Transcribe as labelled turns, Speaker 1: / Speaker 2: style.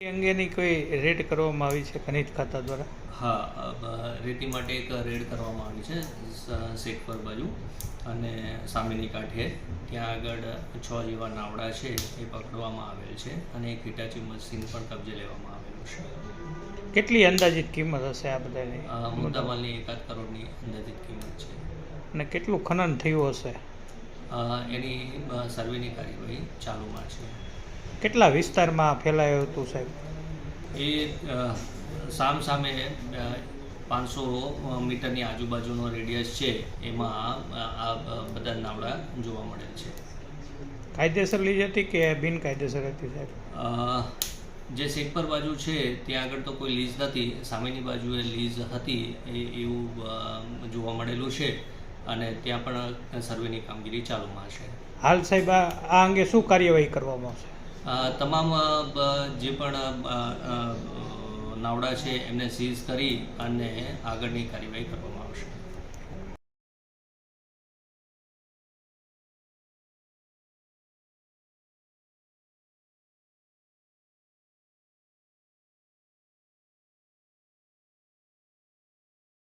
Speaker 1: અંગેની કોઈ રેડ કરવામાં આવી છે ખનિજ ખાતા દ્વારા?
Speaker 2: હા રેતી માટે એક રેડ કરવામાં આવી છે શેખપર બાજુ અને સામેની કાંઠે. ત્યાં આગળ છ જેવા નાવડા છે એ પકડવામાં આવેલ છે અને એક હિટાચી મશીન પણ કબજે લેવામાં આવેલું છે.
Speaker 1: કેટલી અંદાજિત કિંમત હશે આ બધાની?
Speaker 2: મુદ્દામાલની એકાદ કરોડની અંદાજિત કિંમત છે.
Speaker 1: અને કેટલું ખનન થયું હશે?
Speaker 2: એની સર્વેની કાર્યવાહી ચાલુમાં છે.
Speaker 1: કેટલા વિસ્તારમાં ફેલાયું હતું સાહેબ?
Speaker 2: એ સામ સામે પાંચસો મીટરની આજુબાજુનો રેડિયસ છે એમાં આ બધા નાવડા જોવા મળેલ છે.
Speaker 1: કાયદેસર લીજ હતી કે બિનકાયદેસર હતી સાહેબ?
Speaker 2: જે શેખપર બાજુ છે ત્યાં આગળ તો કોઈ લીઝ નથી. સામેની બાજુએ લીઝ હતી એ એવું જોવા મળેલું છે. અને ત્યાં પણ સર્વેની કામગીરી ચાલુમાં છે.
Speaker 1: હાલ સાહેબ આ અંગે શું કાર્યવાહી કરવામાં આવશે?
Speaker 2: તમામ જે પણ નાવડા છે એમને સીઝ કરી અને આગળની કાર્યવાહી કરવામાં આવશે.